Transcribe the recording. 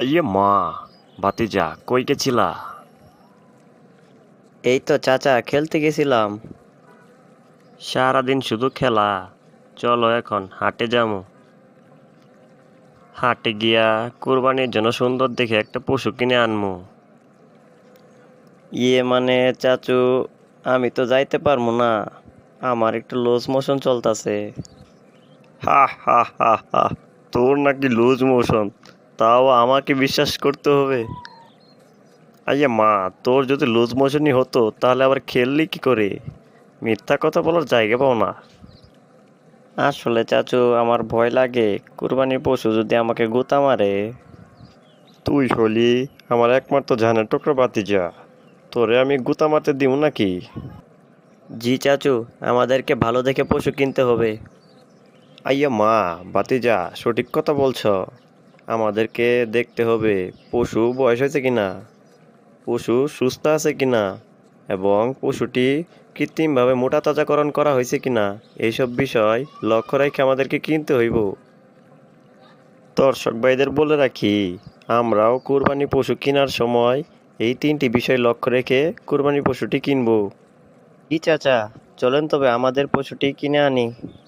ইয়ে মা ভাতিজা কই গেছিলা? এই তো চাচা খেলতে গেছিলাম। সারাদিন শুধু খেলা। চলো এখন হাটে যাব হাটে গিয়া কুরবানির জন্য সুন্দর দেখে একটা পশু কিনে আনমু। ইয়ে মানে চাচু আমি তো যাইতে পারব না। আমার একটু লুজ মোশন চলতেছে। হা হা হা হা তোর নাকি লুজ মোশন। তাও আমাকে বিশ্বাস করতে হবে? আইয়া মা তোর যদি লুজ মোশনই হতো তাহলে আবার খেললি কি করে? মিথ্যা কথা বলার জায়গা পাও না। আসলে চাচু আমার ভয় লাগে। কুরবানি পশু যদি আমাকে গুতা মারে। তুই হলি আমার একমাত্র জানের টুকরো বাতিজা তোরে আমি গুতা মারতে দিব নাকি? জি চাচু আমাদেরকে ভালো দেখে পশু কিনতে হবে। আইয়া মা বাতিজা সঠিক কথা বলছ। আমাদেরকে দেখতে হবে, পশু বয়স হয়েছে কিনা? পশু সুস্থ আছে কি না এবং পশুটি কৃত্রিমভাবে মোটা তাজাকরণ করা হয়েছে কিনা? এইসব বিষয় লক্ষ্য রেখে আমাদেরকে কিনতে হইব। দর্শক ভাইদের বলে রাখি, আমরাও কুরবানি পশু কেনার সময় এই তিনটি বিষয় লক্ষ্য রেখে কুরবানি পশুটি কিনবো। জি চাচা, চলেন তবে আমাদের পশুটি কিনে আনি।